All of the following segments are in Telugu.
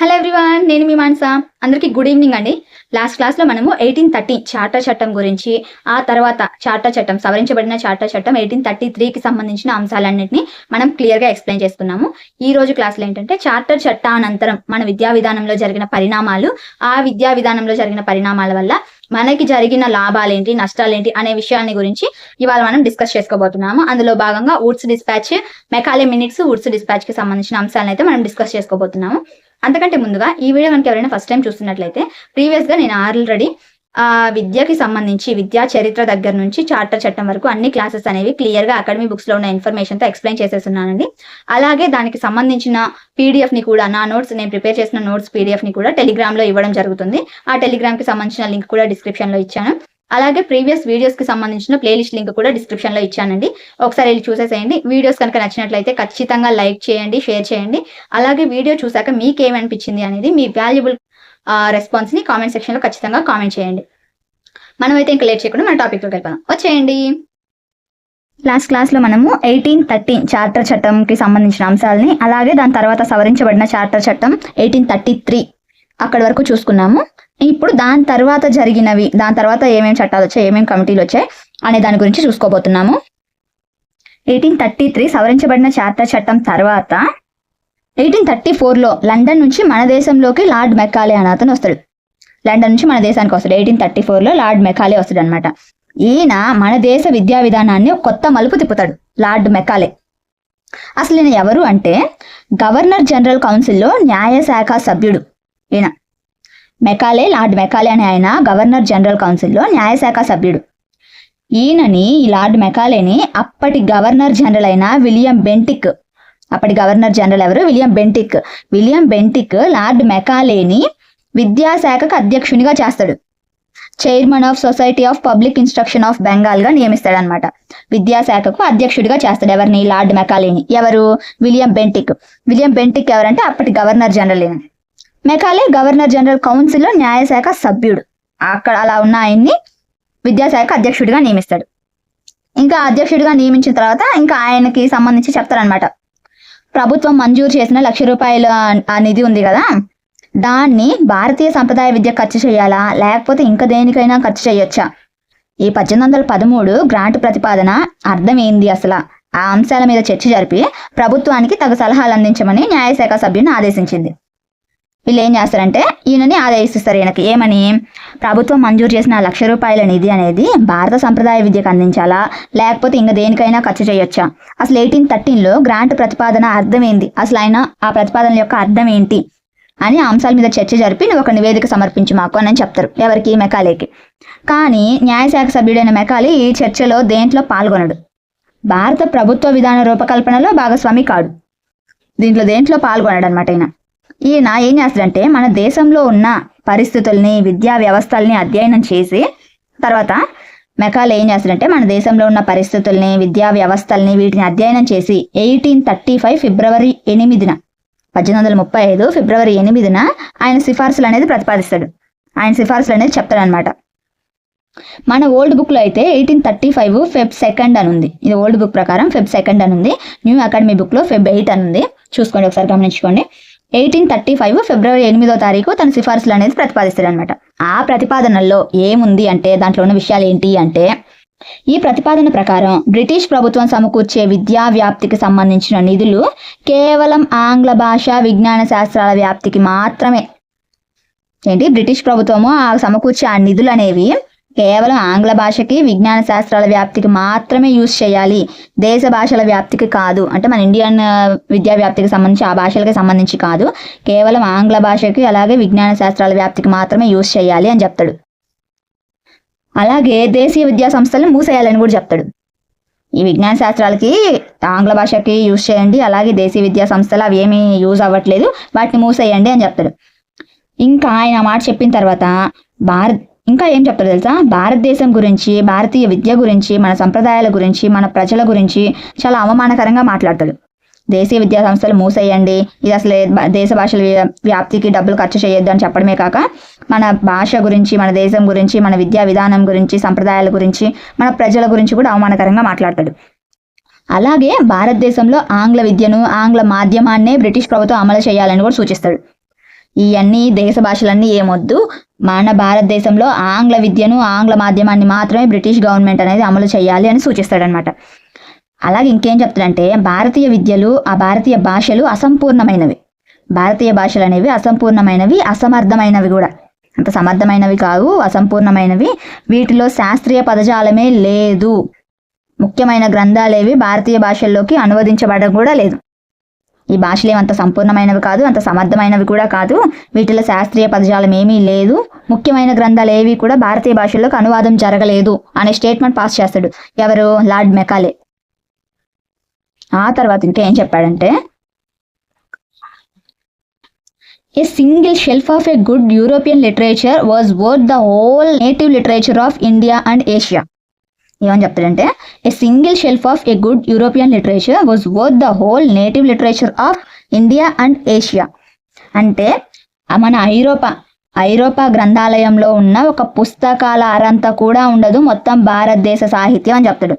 హలో ఎవ్రీవాన్ నేను మీ మానస. అందరికీ గుడ్ ఈవినింగ్ అండి. లాస్ట్ క్లాస్లో మనము ఎయిటీన్ థర్టీ చార్టర్ చట్టం గురించి ఆ తర్వాత చార్టర్ చట్టం సవరించబడిన చార్టర్ చట్టం ఎయిటీన్ థర్టీ త్రీకి సంబంధించిన అంశాలన్నింటినీ మనం క్లియర్గా ఎక్స్ప్లెయిన్ చేసుకున్నాము. ఈ రోజు క్లాస్లో ఏంటంటే చార్టర్ చట్టానంతరం మన విద్యా విధానంలో జరిగిన పరిణామాలు ఆ విద్యా విధానంలో జరిగిన పరిణామాల వల్ల మనకి జరిగిన లాభాలేంటి నష్టాలేంటి అనే విషయాన్ని గురించి ఇవాళ మనం డిస్కస్ చేసుకోబోతున్నాము. అందులో భాగంగా Wood's dispatch Macaulay minutes Wood's డిస్పాచ్కి సంబంధించిన అంశాలను అయితే మనం డిస్కస్ చేసుకోబోతున్నాము. అంతకంటే ముందుగా ఈ వీడియో కనుక ఎవరైనా ఫస్ట్ టైం చూస్తున్నట్లయితే ప్రీవియస్గా నేను ఆల్రెడీ ఆ విద్యకి సంబంధించి విద్యా చరిత్ర దగ్గర నుంచి చార్టర్ చట్టం వరకు అన్ని క్లాసెస్ అనేవి క్లియర్గా అకాడమీ బుక్స్లో ఉన్న ఇన్ఫర్మేషన్తో ఎక్స్ప్లెయిన్ చేసేస్తున్నానండి. అలాగే దానికి సంబంధించిన పీడిఎఫ్ని కూడా నా నోట్స్ నేను ప్రిపేర్ చేసిన నోట్స్ పీడిఎఫ్ని కూడా టెలిగ్రామ్లో ఇవ్వడం జరుగుతుంది. ఆ టెలిగ్రామ్కి సంబంధించిన లింక్ కూడా డిస్క్రిప్షన్లో ఇచ్చాను. అలాగే ప్రీవియస్ వీడియోస్కి సంబంధించిన ప్లేలిస్ట్ లింక్ కూడా డిస్క్రిప్షన్లో ఇచ్చానండి. ఒకసారి వెళ్ళి చూసేసేయండి. వీడియోస్ కనుక నచ్చినట్లయితే ఖచ్చితంగా లైక్ చేయండి షేర్ చేయండి. అలాగే వీడియో చూసాక మీకు ఏమనిపించింది అనేది మీ వాల్యుబుల్ రెస్పాన్స్ని కామెంట్ సెక్షన్లో ఖచ్చితంగా కామెంట్ చేయండి. మనమైతే ఇంకా లేట్ చేయకుండా మన టాపిక్లోకి వెళ్ళిపోదాం. వచ్చేయండి. లాస్ట్ క్లాస్లో మనము ఎయిటీన్ థర్టీన్ చార్టర్ చట్టంకి సంబంధించిన అంశాలని అలాగే దాని తర్వాత సవరించబడిన చార్టర్ చట్టం ఎయిటీన్ థర్టీ త్రీ అక్కడి వరకు చూసుకున్నాము. ఇప్పుడు దాని తర్వాత జరిగినవి దాని తర్వాత ఏమేమి చట్టాలు వచ్చాయి ఏమేమి కమిటీలు వచ్చాయి అనే దాని గురించి చూసుకోబోతున్నాము. ఎయిటీన్ థర్టీ త్రీ సవరించబడిన చార్టర్ చట్టం తర్వాత ఎయిటీన్ థర్టీ ఫోర్లో లండన్ నుంచి మన దేశంలోకి లార్డ్ మెకాలే అని అతను వస్తాడు. లండన్ నుంచి మన దేశానికి వస్తాడు. ఎయిటీన్ థర్టీ ఫోర్లో లార్డ్ మెకాలే వస్తాడు అనమాట ఈయన మన దేశ విద్యా విధానాన్ని కొత్త మలుపు తిప్పుతాడు లార్డ్ మెకాలే అసలు ఈయన ఎవరు అంటే గవర్నర్ జనరల్ కౌన్సిల్లో న్యాయశాఖ సభ్యుడు ఈయన. మెకాలే లార్డ్ మెకాలే అనే ఆయన గవర్నర్ జనరల్ కౌన్సిల్లో న్యాయశాఖ సభ్యుడు. ఈయనని ఈ లార్డ్ మెకాలేని అప్పటి గవర్నర్ జనరల్ అయిన విలియం బెంటిక్ అప్పటి గవర్నర్ జనరల్ ఎవరు? William Bentinck. William Bentinck lord మెకాలేని విద్యాశాఖకు అధ్యక్షునిగా చేస్తాడు. Chairman of society of public instruction of బెంగాల్గా నియమిస్తాడనమాట విద్యాశాఖకు అధ్యక్షుడిగా చేస్తాడు ఎవరిని? లార్డ్ మెకాలేని. ఎవరు? William Bentinck. విలియం బెంటిక్ ఎవరంటే అప్పటి గవర్నర్ జనరల్ ఈయన. మెకాలే గవర్నర్ జనరల్ కౌన్సిల్లో న్యాయశాఖ సభ్యుడు. అక్కడ అలా ఉన్న ఆయన్ని విద్యాశాఖ అధ్యక్షుడిగా నియమిస్తాడు. ఇంకా అధ్యక్షుడిగా నియమించిన తర్వాత ఇంకా ఆయనకి సంబంధించి చెప్తారనమాట ప్రభుత్వం మంజూరు చేసిన లక్ష రూపాయల ఆ నిధి ఉంది కదా దాన్ని భారతీయ సంప్రదాయ విద్య ఖర్చు చేయాలా లేకపోతే ఇంకా దేనికైనా ఖర్చు చేయొచ్చా? ఈ పద్దెనిమిది వందల పదమూడు గ్రాంట్ ప్రతిపాదన అర్థం ఏంది అసలు. ఆ అంశాల మీద చర్చ జరిపి ప్రభుత్వానికి తగు సలహాలు అందించమని న్యాయశాఖ సభ్యుని ఆదేశించింది. వీళ్ళు ఏం చేస్తారంటే ఈయనని ఆదేశిస్తారు ఈయనకి. ఏమని? ప్రభుత్వం మంజూరు చేసిన ఆ లక్ష రూపాయల నిధి అనేది భారత సంప్రదాయ విద్యకు అందించాలా? లేకపోతే ఇంకా దేనికైనా ఖర్చు చేయొచ్చా? అసలు ఎయిటీన్ థర్టీన్లో గ్రాంట్ ప్రతిపాదన అర్థం ఏంది అసలు ఆయన ఆ ప్రతిపాదన యొక్క అర్థం ఏంటి? అని అంశాల మీద చర్చ జరిపి నువ్వు ఒక నివేదిక సమర్పించి మాకు అని చెప్తారు ఎవరికి? మెకాలేకి. కానీ న్యాయశాఖ సభ్యుడైన మెకాలే ఈ చర్చలో దేంట్లో పాల్గొనడు? భారత ప్రభుత్వ విధాన రూపకల్పనలో భాగస్వామి కాడు. దీంట్లో దేంట్లో పాల్గొనడు అనమాట ఈయన? ఈయన ఏం చేస్తాడంటే మన దేశంలో ఉన్న పరిస్థితుల్ని విద్యా వ్యవస్థల్ని అధ్యయనం చేసి తర్వాత మెకాల్ ఏం చేస్తాడంటే మన దేశంలో ఉన్న పరిస్థితుల్ని విద్యా వ్యవస్థల్ని వీటిని అధ్యయనం చేసి ఎయిటీన్ థర్టీ ఫైవ్ ఫిబ్రవరి ఎనిమిదిన పద్దెనిమిది వందల ముప్పై ఐదు ఫిబ్రవరి ఎనిమిదిన ఆయన సిఫార్సులు అనేది ప్రతిపాదిస్తాడు. ఆయన సిఫార్సులు అనేది చెప్తాడనమాట మన ఓల్డ్ బుక్లో అయితే eighteen thirty five Feb second అని ఉంది. ఇది ఓల్డ్ బుక్ ప్రకారం ఫెబ్ సెకండ్ అని ఉంది. న్యూ అకాడమీ బుక్లో ఫెబ్ ఎయిట్ అని ఉంది. చూసుకోండి ఒకసారి గమనించుకోండి. ఎయిటీన్ థర్టీ ఫైవ్ ఫిబ్రవరి ఎనిమిదో తారీఖు తన సిఫార్సులు అనేది ప్రతిపాదిస్తాడు అనమాట ఆ ప్రతిపాదనల్లో ఏముంది అంటే దాంట్లో ఉన్న విషయాలు ఏంటి అంటే ఈ ప్రతిపాదన ప్రకారం బ్రిటిష్ ప్రభుత్వం సమకూర్చే విద్యా వ్యాప్తికి సంబంధించిన నిధులు కేవలం ఆంగ్ల భాష విజ్ఞాన శాస్త్రాల వ్యాప్తికి మాత్రమే. ఏంటి? బ్రిటిష్ ప్రభుత్వము ఆ సమకూర్చే ఆ నిధులు అనేవి కేవలం ఆంగ్ల భాషకి విజ్ఞాన శాస్త్రాల వ్యాప్తికి మాత్రమే యూజ్ చేయాలి. దేశ భాషల వ్యాప్తికి కాదు. అంటే మన ఇండియన్ విద్యా వ్యాప్తికి సంబంధించి ఆ భాషలకి సంబంధించి కాదు. కేవలం ఆంగ్ల భాషకి అలాగే విజ్ఞాన శాస్త్రాల వ్యాప్తికి మాత్రమే యూజ్ చేయాలి అని చెప్తాడు. అలాగే దేశీయ విద్యా సంస్థలను మూసేయాలని కూడా చెప్తాడు. ఈ విజ్ఞాన శాస్త్రాలకి ఆంగ్ల భాషకి యూజ్ చేయండి. అలాగే దేశీయ విద్యా సంస్థలు అవి ఏమీ యూజ్ అవ్వట్లేదు. వాటిని మూసేయండి అని చెప్తాడు. ఇంకా ఆయన మాట చెప్పిన తర్వాత భారత్ ఇంకా ఏం చెప్తారు తెలుసా? భారతదేశం గురించి భారతీయ విద్య గురించి మన సంప్రదాయాల గురించి మన ప్రజల గురించి చాలా అవమానకరంగా మాట్లాడతాడు. దేశీయ విద్యా సంస్థలు మూసేయండి. ఇది అసలు దేశ భాషల వ్యాప్తికి డబ్బులు ఖర్చు చేయొద్దు అని చెప్పడమే కాక మన భాష గురించి మన దేశం గురించి మన విద్యా విధానం గురించి సంప్రదాయాల గురించి మన ప్రజల గురించి కూడా అవమానకరంగా మాట్లాడతాడు. అలాగే భారతదేశంలో ఆంగ్ల విద్యను ఆంగ్ల మాధ్యమాన్నే బ్రిటిష్ ప్రభుత్వం అమలు చేయాలని కూడా సూచిస్తాడు. ఇవన్నీ దేశ భాషలన్నీ ఏమొద్దు. మన భారతదేశంలో ఆంగ్ల విద్యను ఆంగ్ల మాధ్యమాన్ని మాత్రమే బ్రిటిష్ గవర్నమెంట్ అనేది అమలు చేయాలి అని సూచిస్తాడనమాట అలాగే ఇంకేం చెప్తాడంటే భారతీయ విద్యలు ఆ భారతీయ భాషలు అసంపూర్ణమైనవి. భారతీయ భాషలు అనేవి అసంపూర్ణమైనవి అసమర్థమైనవి కూడా. అంత సమర్థమైనవి కావు అసంపూర్ణమైనవి. వీటిలో శాస్త్రీయ పదజాలమే లేదు. ముఖ్యమైన గ్రంథాలేవి భారతీయ భాషల్లోకి అనువదించబడడం కూడా లేదు. ఈ భాషలు ఏమంత సంపూర్ణమైనవి కాదు అంత సమర్థమైనవి కూడా కాదు. వీటిలో శాస్త్రీయ పదజాలం ఏమీ లేదు. ముఖ్యమైన గ్రంథాలు ఏవి కూడా భారతీయ భాషల్లోకి అనువాదం జరగలేదు అనే స్టేట్మెంట్ పాస్ చేస్తాడు. ఎవరు? Lord Macaulay. ఆ తర్వాత ఇంకా ఏం చెప్పాడంటే a single shelf of a good European literature was worth the whole native literature of India and Asia ఏమని చెప్తాడంటే a single shelf of a good European literature was worth the whole native literature of India and Asia అంటే మన ఐరోపా ఐరోపా గ్రంథాలయంలో ఉన్న ఒక పుస్తకాల అరంతా కూడా ఉండదు మొత్తం భారతదేశ సాహిత్యం అని చెప్తాడు.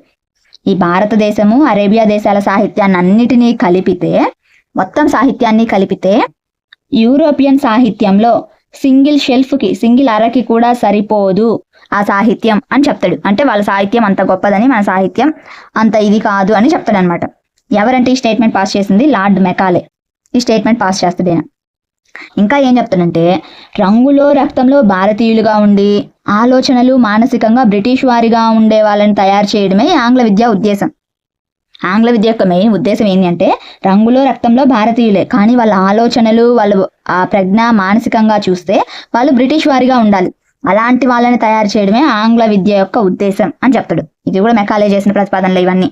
ఈ భారతదేశము అరేబియా దేశాల సాహిత్యాన్ని అన్నిటినీ కలిపితే మొత్తం సాహిత్యాన్ని కలిపితే యూరోపియన్ సాహిత్యంలో సింగిల్ షెల్ఫ్కి సింగిల్ అరకి కూడా సరిపోదు. ఆ సాహిత్యం అని చెప్తాడు. అంటే వాళ్ళ సాహిత్యం అంత గొప్పదని మన సాహిత్యం అంత ఇది కాదు అని చెప్తాడు అనమాట ఎవరంటే ఈ స్టేట్మెంట్ పాస్ చేసింది లార్డ్ మెకాలే. ఈ స్టేట్మెంట్ పాస్ చేస్తాడు ఈయన ఇంకా ఏం చెప్తాడంటే రంగులో రక్తంలో భారతీయులుగా ఉండి ఆలోచనలు మానసికంగా బ్రిటిష్ వారిగా ఉండే వాళ్ళని తయారు చేయడమే ఆంగ్ల విద్య ఉద్దేశం. ఆంగ్ల విద్య యొక్క మెయిన్ ఉద్దేశం ఏంటి అంటే రంగులో రక్తంలో భారతీయులే. కానీ వాళ్ళ ఆలోచనలు వాళ్ళ ఆ ప్రజ్ఞ మానసికంగా చూస్తే వాళ్ళు బ్రిటిష్ వారిగా ఉండాలి. అలాంటి వాళ్ళని తయారు చేయడమే ఆంగ్ల విద్య యొక్క ఉద్దేశం అని చెప్తాడు. ఇది కూడా మెకాలే చేసిన ప్రతిపాదనలు ఇవన్నీ.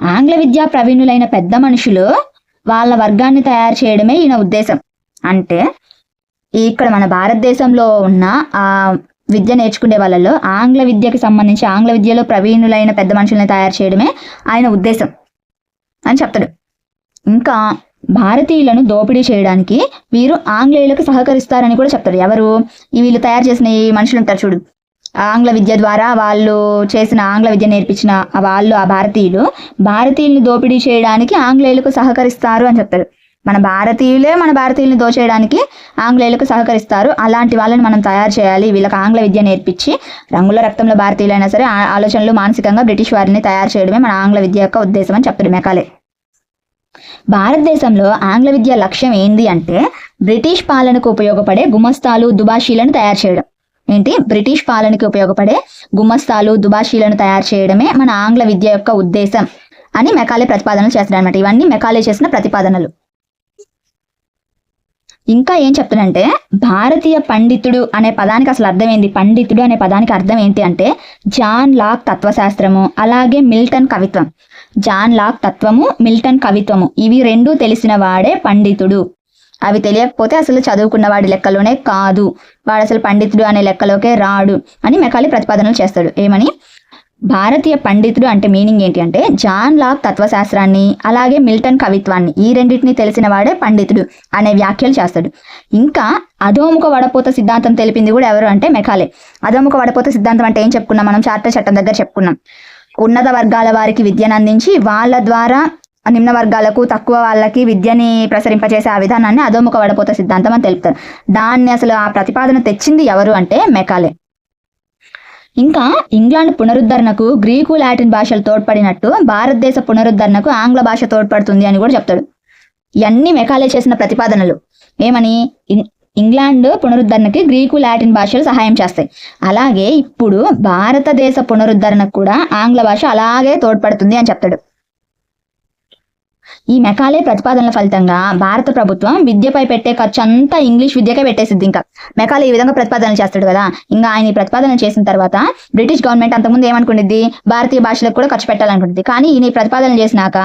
ఆంగ్ల విద్యా ప్రవీణులైన పెద్ద మనుషులు వాళ్ళ వర్గాన్ని తయారు చేయడమే ఈయన ఉద్దేశం. అంటే ఇక్కడ మన భారతదేశంలో ఉన్న ఆ విద్య నేర్చుకునే వాళ్ళలో ఆంగ్ల విద్యకి సంబంధించి ఆంగ్ల విద్యలో ప్రవీణులైన పెద్ద మనుషుల్ని తయారు చేయడమే ఆయన ఉద్దేశం అని చెప్తాడు. ఇంకా భారతీయులను దోపిడీ చేయడానికి వీరు ఆంగ్లేయులకు సహకరిస్తారని కూడా చెప్తారు. ఎవరు? ఈ వీళ్ళు తయారు చేసిన ఈ మనుషులు ఉంటారు చూడు. ఆంగ్ల విద్య ద్వారా వాళ్ళు చేసిన ఆంగ్ల విద్య నేర్పించిన వాళ్ళు ఆ భారతీయులు భారతీయులను దోపిడీ చేయడానికి ఆంగ్లేయులకు సహకరిస్తారు అని చెప్తారు. మన భారతీయులే మన భారతీయులను దోచేయడానికి ఆంగ్లేయులకు సహకరిస్తారు. అలాంటి వాళ్ళని మనం తయారు చేయాలి. వీళ్ళకి ఆంగ్ల విద్య నేర్పించి రంగుల రక్తంలో భారతీయులైనా సరే ఆ ఆలోచనలు మానసికంగా బ్రిటిష్ వారిని తయారు చేయడమే మన ఆంగ్ల విద్య యొక్క ఉద్దేశం అని చెప్తారు మెకాలే. భారతదేశంలో ఆంగ్ల విద్య లక్ష్యం ఏంది అంటే బ్రిటిష్ పాలనకు ఉపయోగపడే గుమస్తాలు దుబాషీలను తయారు చేయడం. ఏంటి? బ్రిటిష్ పాలనకి ఉపయోగపడే గుమస్తాలు దుబాషీలను తయారు చేయడమే మన ఆంగ్ల విద్య యొక్క ఉద్దేశం అని మెకాలే ప్రతిపాదనలు చేస్తాడు అనమాట ఇవన్నీ మెకాలే చేసిన ప్రతిపాదనలు. ఇంకా ఏం చెప్తానంటే భారతీయ పండితుడు అనే పదానికి అసలు అర్థం ఏంది? పండితుడు అనే పదానికి అర్థం ఏంటి అంటే జాన్ లాక్ తత్వశాస్త్రము అలాగే మిల్టన్ కవిత్వం. జాన్ లాక్ తత్వము మిల్టన్ కవిత్వము. ఇవి రెండు తెలిసిన వాడే పండితుడు. అవి తెలియకపోతే అసలు చదువుకున్న వాడి లెక్కలోనే కాదు. వాడు అసలు పండితుడు అనే లెక్కలోకే రాడు అని మెకాలి ప్రతిపాదనలు చేస్తాడు. ఏమని? భారతీయ పండితుడు అంటే మీనింగ్ ఏంటి అంటే జాన్ లాక్ తత్వశాస్త్రాన్ని అలాగే మిల్టన్ కవిత్వాన్ని ఈ రెండింటిని తెలిసిన వాడే పండితుడు అనే వ్యాఖ్యలు చేస్తాడు. ఇంకా అధోముఖ వడపోత సిద్ధాంతం తెలిపింది కూడా ఎవరు అంటే మెకాలే. అధోముఖ వడపోత సిద్ధాంతం అంటే ఏం చెప్పుకున్నాం మనం? చార్టర్ చట్టం దగ్గర చెప్పుకున్నాం. ఉన్నత వర్గాల వారికి విద్యను అందించి వాళ్ళ ద్వారా నిమ్న వర్గాలకు తక్కువ వాళ్ళకి విద్యని ప్రసరింపచేసే ఆ విధానాన్ని అధోముఖ వడపోత సిద్ధాంతం అని తెలుపుతారు. దాన్ని అసలు ఆ ప్రతిపాదన తెచ్చింది ఎవరు అంటే మెకాలే. ఇంకా ఇంగ్లాండ్ పునరుద్ధరణకు గ్రీకు లాటిన్ భాషలు తోడ్పడినట్టు భారతదేశ పునరుద్ధరణకు ఆంగ్ల భాష తోడ్పడుతుంది అని కూడా చెప్తాడు. ఇవన్నీ మెకాలే చేసిన ప్రతిపాదనలు. ఏమని? ఇంగ్లాండ్ పునరుద్ధరణకి గ్రీకు లాటిన్ భాషలు సహాయం చేస్తాయి. అలాగే ఇప్పుడు భారతదేశ పునరుద్ధరణకు కూడా ఆంగ్ల భాష అలాగే తోడ్పడుతుంది అని చెప్తాడు. ఈ మెకాలే ప్రతిపాదనల ఫలితంగా భారత ప్రభుత్వం విద్యపై పెట్టే ఖర్చు అంతా ఇంగ్లీష్ విద్యకే పెట్టేసిద్ది ఇంకా. మెకాలే ఈ విధంగా ప్రతిపాదనలు చేస్తాడు కదా. ఇంకా ఆయన ఈ ప్రతిపాదనలు చేసిన తర్వాత బ్రిటిష్ గవర్నమెంట్ అంతకుముందు ఏమనుకునేది భారతీయ భాషలకు కూడా ఖర్చు పెట్టాలనుకుంటుంది కానీ ఈయన ఈ ప్రతిపాదనలు చేసినాక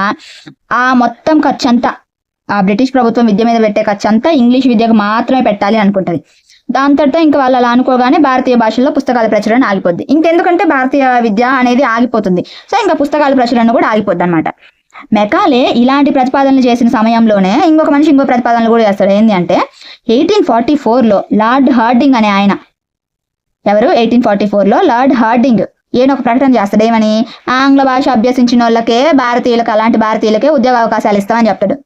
ఆ మొత్తం ఖర్చు అంతా ఆ బ్రిటిష్ ప్రభుత్వం విద్య మీద పెట్టే ఖర్చు అంతా ఇంగ్లీష్ విద్యకు మాత్రమే పెట్టాలి అనుకుంటది. దాంతో ఇంకా వాళ్ళు అలా అనుకోగానే భారతీయ భాషల్లో పుస్తకాల ప్రచురణ ఆగిపోద్ది. ఇంకెందుకంటే భారతీయ విద్య అనేది ఆగిపోతుంది. సో ఇంకా పుస్తకాల ప్రచురణ కూడా ఆగిపోద్ది అనమాట మెకాలే ఇలాంటి ప్రతిపాదనలు చేసిన సమయంలోనే ఇంకొక మనిషి ఇంకో ప్రతిపాదనలు కూడా చేస్తాడు. ఏంటి అంటే ఎయిటీన్ ఫార్టీ ఫోర్లో లార్డ్ హార్డింగ్ అనే ఆయన. ఎవరు? ఎయిటీన్ ఫార్టీ ఫోర్లో లార్డ్ హార్డింగ్. ఈయన ఒక ప్రకటన చేస్తాడు. ఏమని? ఆంగ్ల భాష అభ్యసించిన వాళ్ళకే భారతీయులకు అలాంటి భారతీయులకే ఉద్యోగ అవకాశాలు ఇస్తామని చెప్తాడు.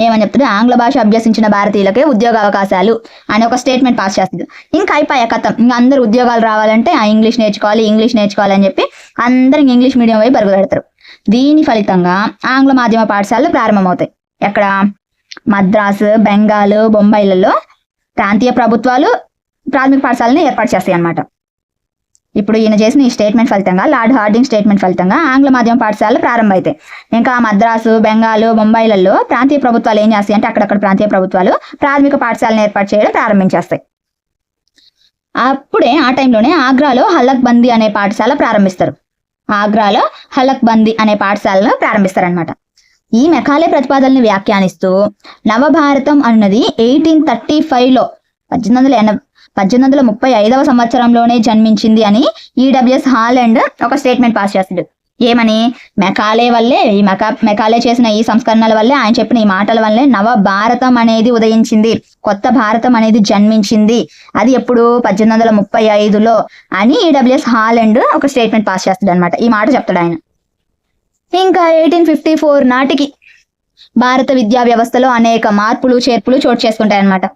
ఏమని చెప్తుంది? ఆంగ్ల భాష అభ్యసించిన భారతీయులకే ఉద్యోగ అవకాశాలు అని ఒక స్టేట్మెంట్ పాస్ చేస్తుంది. ఇంకా అయిపోయా కథం. ఇంకా అందరు ఉద్యోగాలు రావాలంటే ఆ ఇంగ్లీష్ నేర్చుకోవాలి ఇంగ్లీష్ నేర్చుకోవాలి అని చెప్పి అందరు ఇంగ్లీష్ మీడియం వైపు పరుగు పెడతారు. దీని ఫలితంగా ఆంగ్ల మాధ్యమ పాఠశాలలు ప్రారంభమవుతాయి. ఎక్కడ? మద్రాసు బెంగాల్ బొంబాయిలలో ప్రాంతీయ ప్రభుత్వాలు ప్రాథమిక పాఠశాలను ఏర్పాటు చేస్తాయి అన్నమాట ఇప్పుడు ఈయన చేసిన ఈ స్టేట్మెంట్ ఫలితంగా లార్డ్ హార్డింగ్ స్టేట్మెంట్ ఫలితంగా ఆంగ్ల మాధ్యమ పాఠశాలలు ప్రారంభమవుతాయి ఇంకా మద్రాసు బెంగాల్ ముంబైలలో ప్రాంతీయ ప్రభుత్వాలు ఏం చేస్తాయి అంటే అక్కడక్కడ ప్రాంతీయ ప్రభుత్వాలు ప్రాథమిక పాఠశాలను ఏర్పాటు చేయడం ప్రారంభించేస్తాయి. అప్పుడే ఆ టైంలోనే ఆగ్రాలో హలక్ బందీ అనే పాఠశాల ప్రారంభిస్తారు. ఆగ్రాలో హలక్ బందీ అనే పాఠశాలను ప్రారంభిస్తారనమాట ఈ మెకాలే ప్రతిపాదనని వ్యాఖ్యానిస్తూ నవభారతం అన్నది ఎయిటీన్ థర్టీ ఫైవ్లో పద్దెనిమిది వందల ఎనభై పద్దెనిమిది వందల ముప్పై ఐదవ సంవత్సరంలోనే జన్మించింది అని ఈడబ్ల్యూఎస్ హాలండ్ ఒక స్టేట్మెంట్ పాస్ చేస్తాడు ఏమని? మెకాలే వల్లే ఈ మెకా మెకాలే చేసిన ఈ సంస్కరణల వల్లే ఆయన చెప్పిన ఈ మాటల వల్లే నవ భారతం అనేది ఉదయించింది. కొత్త భారతం అనేది జన్మించింది. అది ఎప్పుడు? పద్దెనిమిది వందల ముప్పై ఐదులో అని ఈడబ్ల్యూఎస్ హాలండ్ ఒక స్టేట్మెంట్ పాస్ చేస్తాడు అనమాట ఈ మాట చెప్తాడు ఆయన. ఇంకా ఎయిటీన్ ఫిఫ్టీ ఫోర్ నాటికి భారత విద్యా వ్యవస్థలో అనేక మార్పులు చేర్పులు చోటు చేసుకుంటాయి అన్నమాట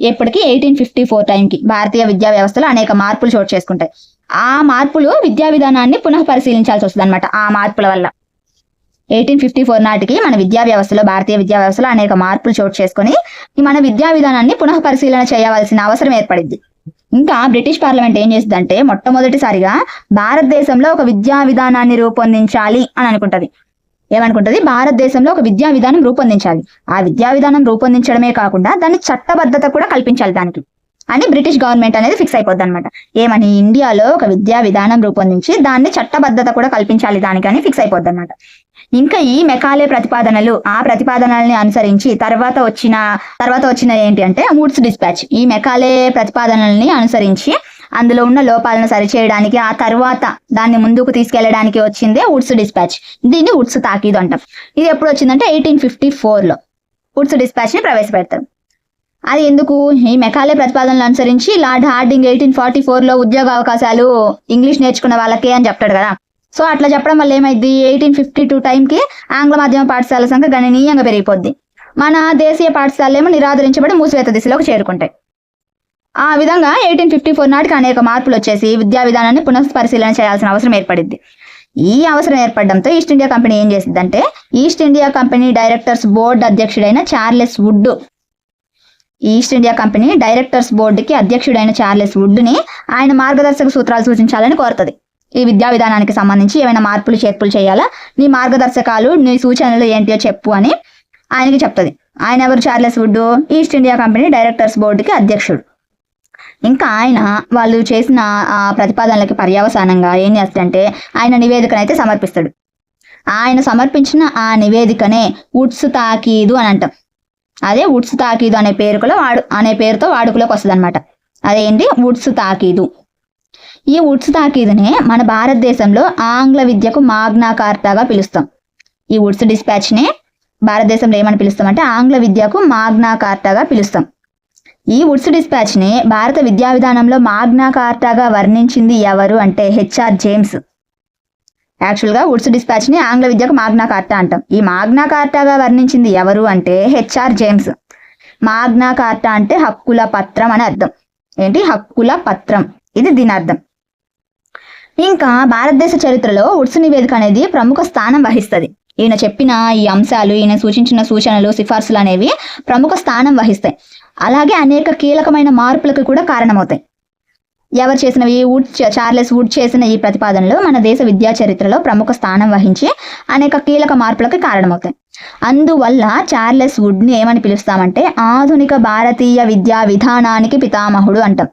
ఎప్పటికీ ఎయిటీన్ ఫిఫ్టీ ఫోర్ టైంకి భారతీయ విద్యా వ్యవస్థలో అనేక మార్పులు చోటు చేసుకుంటాయి. ఆ మార్పులు విద్యా విధానాన్ని పునః పరిశీలించాల్సి వస్తుంది అనమాట ఆ మార్పుల వల్ల. ఎయిటీన్ ఫిఫ్టీ ఫోర్ నాటికి మన విద్యా వ్యవస్థలో భారతీయ విద్యా వ్యవస్థలో అనేక మార్పులు చోటు చేసుకొని మన విద్యా విధానాన్ని పునః పరిశీలన చేయవలసిన అవసరం ఏర్పడింది. ఇంకా బ్రిటిష్ పార్లమెంట్ ఏం చేసిందంటే మొట్టమొదటిసారిగా భారతదేశంలో ఒక విద్యా విధానాన్ని రూపొందించాలి అని అనుకుంటది. ఏమనుకుంటది? భారతదేశంలో ఒక విద్యా విధానం రూపొందించాలి. ఆ విద్యా విధానం రూపొందించడమే కాకుండా దాని చట్టబద్ధత కూడా కల్పించాలి దానికి. అని బ్రిటిష్ గవర్నమెంట్ అనేది ఫిక్స్ అయిపోద్ది అనమాట ఏమని? ఇండియాలో ఒక విద్యా విధానం రూపొందించి దాన్ని చట్టబద్ధత కూడా కల్పించాలి దానికని ఫిక్స్ అయిపోద్ది అనమాట ఇంకా ఈ మెకాలే ప్రతిపాదనలు ఆ ప్రతిపాదనల్ని అనుసరించి తర్వాత వచ్చిన తర్వాత వచ్చిన ఏంటి అంటే మూడ్స్ డిస్పాచ్. ఈ మెకాలే ప్రతిపాదనల్ని అనుసరించి అందులో ఉన్న లోపాలను సరిచేయడానికి ఆ తర్వాత దాన్ని ముందుకు తీసుకెళ్ళడానికి వచ్చిందే వుడ్స్ డిస్పాచ్. దీన్ని వుడ్స్ తాకీదు అంటాం. ఇది ఎప్పుడు వచ్చిందంటే ఎయిటీన్ ఫిఫ్టీ లో వుడ్స్ డిస్పాచ్ని ప్రవేశపెడతారు. అది ఎందుకు? ఈ మెకాలే ప్రతిపాదనలు అనుసరించి లార్డ్ హార్డింగ్ ఎయిటీన్ ఫార్టీ లో ఉద్యోగ అవకాశాలు ఇంగ్లీష్ నేర్చుకున్న వాళ్ళకే అని చెప్తాడు కదా. సో అట్లా చెప్పడం వల్ల ఏమైంది ఎయిటీన్ ఫిఫ్టీ టూ టైంకి ఆంగ్ల మాధ్యమ పాఠశాల సంఖ్య గణనీయంగా పెరిగిపోద్ది. మన దేశీయ పాఠశాలలు ఏమో నిరాదరించబడి మూసివేత దిశలోకి చేరుకుంటాయి. ఆ విధంగా ఎయిటీన్ ఫిఫ్టీ ఫోర్ నాటికి అనేక మార్పులు వచ్చేసి విద్యా విధానాన్ని పునఃపరిశీలన చేయాల్సిన అవసరం ఏర్పడింది. ఈ అవసరం ఏర్పడడంతో ఈస్ట్ ఇండియా కంపెనీ ఏం చేసిందంటే East India company directors board అధ్యక్షుడైన Charles Wood East India company directors బోర్డుకి అధ్యక్షుడైన చార్లెస్ వుడ్ని ఆయన మార్గదర్శక సూత్రాలు సూచించాలని కోరుతుంది. ఈ విద్యా విధానానికి సంబంధించి ఏమైనా మార్పులు చేర్పులు చేయాలా? నీ మార్గదర్శకాలు నీ సూచనలు ఏంటియో చెప్పు అని ఆయనకి చెప్తుంది. ఆయన ఎవరు? Charles Wood East India company directors బోర్డుకి అధ్యక్షుడు. ఇంకా ఆయన వాళ్ళు చేసిన ఆ ప్రతిపాదనలకి పర్యవసానంగా ఏం చేస్తాడంటే ఆయన నివేదికను అయితే సమర్పిస్తాడు. ఆయన సమర్పించిన ఆ నివేదికనే ఉడ్స్ తాకీదు అని అంటాం. అదే ఉడ్స్ తాకీదు అనే పేరుకులో వాడు అనే పేరుతో వాడుకలోకి వస్తుంది అనమాట అదేంటి? ఉడ్స్ తాకీదు. ఈ ఉడ్స్ తాకీదునే మన భారతదేశంలో ఆంగ్ల విద్యకు మాగ్నా కార్టాగా పిలుస్తాం. ఈ ఉడ్స్ డిస్పాచ్నే భారతదేశంలో ఏమని పిలుస్తామంటే ఆంగ్ల విద్యకు మాగ్నా కార్టాగా పిలుస్తాం. ఈ వుడ్స్ డిస్పాచ్ని భారత విద్యా విధానంలో మాగ్నా కార్టాగా వర్ణించింది ఎవరు అంటే హెచ్ఆర్ జేమ్స్. యాక్చువల్గా వుడ్స్ డిస్పాచ్ని ఆంగ్ల విద్యకు మాగ్నా కార్టా అంటాం. ఈ మాగ్నా కార్టాగా వర్ణించింది ఎవరు అంటే హెచ్ఆర్ జేమ్స్. మాగ్నా కార్టా అంటే హక్కుల పత్రం అని అర్థం. ఏంటి? హక్కుల పత్రం. ఇది దీని అర్థం. ఇంకా భారతదేశ చరిత్రలో వుడ్స్ నివేదిక అనేది ప్రముఖ స్థానం వహిస్తుంది. ఈయన చెప్పిన ఈ అంశాలు ఈయన సూచించిన సూచనలు సిఫార్సులు అనేవి ప్రముఖ స్థానం వహిస్తాయి. అలాగే అనేక కీలకమైన మార్పులకు కూడా కారణమవుతాయి. ఎవరు చేసినవి వుడ్ చార్లెస్ వుడ్ చేసిన ఈ ప్రతిపాదనలు మన దేశ విద్యా చరిత్రలో ప్రముఖ స్థానం వహించి అనేక కీలక మార్పులకు కారణమవుతాయి. అందువల్ల చార్లెస్ వుడ్ని ఏమని పిలుస్తామంటే ఆధునిక భారతీయ విద్యా విధానానికి పితామహుడు అంటాం.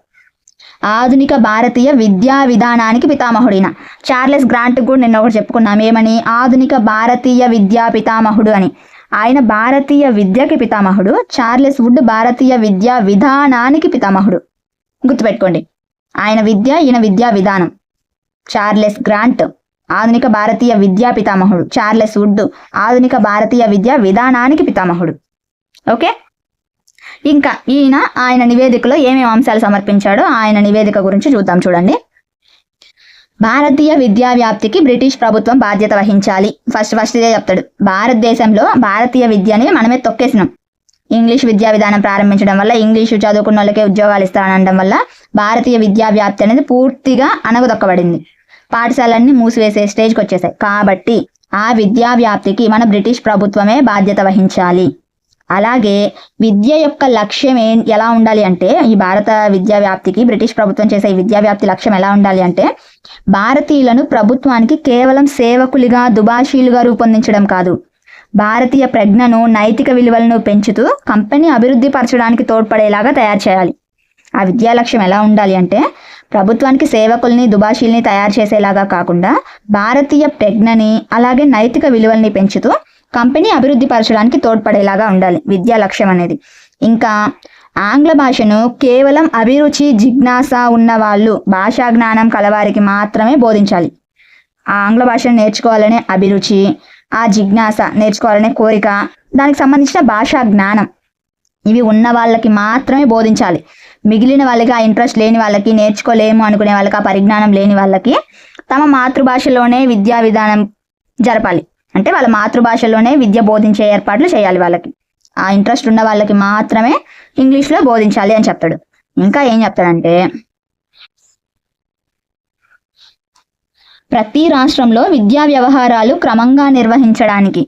ఆధునిక భారతీయ విద్యా విధానానికి పితామహుడిన చార్లెస్ గ్రాంట్ కూడా నిన్న ఒకటి చెప్పుకున్నాం. ఏమని? ఆధునిక భారతీయ విద్యా పితామహుడు అని. ఆయన భారతీయ విద్యకి పితామహుడు. చార్లెస్ వుడ్ భారతీయ విద్యా విధానానికి పితామహుడు. గుర్తుపెట్టుకోండి. ఆయన విద్య ఈయన విద్యా విధానం. చార్లెస్ గ్రాంట్ ఆధునిక భారతీయ విద్యా పితామహుడు. చార్లెస్ వుడ్ ఆధునిక భారతీయ విద్యా విధానానికి పితామహుడు. ఓకే? ఇంకా ఈయన ఆయన నివేదికలో ఏమేమి అంశాలు సమర్పించాడో ఆయన నివేదిక గురించి చూద్దాం చూడండి. భారతీయ విద్యా వ్యాప్తికి బ్రిటిష్ ప్రభుత్వం బాధ్యత వహించాలి. ఫస్ట్ ఫస్ట్ ఇదే చెప్తాడు. భారతదేశంలో భారతీయ విద్యని మనమే తొక్కేసినాం. ఇంగ్లీష్ విద్యా విధానం ప్రారంభించడం వల్ల ఇంగ్లీషు చదువుకున్న వాళ్ళకే ఉద్యోగాలు ఇస్తానడం వల్ల భారతీయ విద్యా వ్యాప్తి అనేది పూర్తిగా అనగదొక్కబడింది పాఠశాలన్నీ మూసివేసే స్టేజ్కి వచ్చేసాయి కాబట్టి ఆ విద్యా వ్యాప్తికి మన బ్రిటిష్ ప్రభుత్వమే బాధ్యత వహించాలి. అలాగే విద్య యొక్క లక్ష్యం ఏ ఎలా ఉండాలి అంటే ఈ భారత విద్యా వ్యాప్తికి బ్రిటిష్ ప్రభుత్వం చేసే ఈ విద్యా వ్యాప్తి లక్ష్యం ఎలా ఉండాలి అంటే భారతీయులను ప్రభుత్వానికి కేవలం సేవకులుగా దుబాషీలుగా రూపొందించడం కాదు. భారతీయ ప్రజ్ఞను నైతిక విలువలను పెంచుతూ కంపెనీ అభివృద్ధి పరచడానికి తోడ్పడేలాగా తయారు చేయాలి. ఆ విద్యా లక్ష్యం ఎలా ఉండాలి అంటే ప్రభుత్వానికి సేవకుల్ని దుబాషీల్ని తయారు చేసేలాగా కాకుండా భారతీయ ప్రజ్ఞని అలాగే నైతిక విలువల్ని పెంచుతూ కంపెనీ అభివృద్ధి పరచడానికి తోడ్పడేలాగా ఉండాలి. విద్యా లక్ష్యం అనేది. ఇంకా ఆంగ్ల భాషను కేవలం అభిరుచి జిజ్ఞాస ఉన్న వాళ్ళు భాషా జ్ఞానం కలవారికి మాత్రమే బోధించాలి. ఆ ఆంగ్ల భాషను నేర్చుకోవాలనే అభిరుచి ఆ జిజ్ఞాస నేర్చుకోవాలనే కోరిక దానికి సంబంధించిన భాషా జ్ఞానం ఇవి ఉన్న వాళ్ళకి మాత్రమే బోధించాలి. మిగిలిన వాళ్ళకి ఆ ఇంట్రెస్ట్ లేని వాళ్ళకి నేర్చుకోలేము అనుకునే వాళ్ళకి ఆ పరిజ్ఞానం లేని వాళ్ళకి తమ మాతృభాషలోనే విద్యా విధానం జరపాలి. అంటే వాళ్ళ మాతృభాషలోనే విద్య బోధించే ఏర్పాట్లు చేయాలి వాళ్ళకి. ఆ ఇంట్రెస్ట్ ఉన్న వాళ్ళకి మాత్రమే ఇంగ్లీష్లో బోధించాలి అని చెప్తాడు. ఇంకా ఏం చెప్తాడంటే ప్రతి రాష్ట్రంలో విద్యా వ్యవహారాలు క్రమంగా నిర్వహించడానికి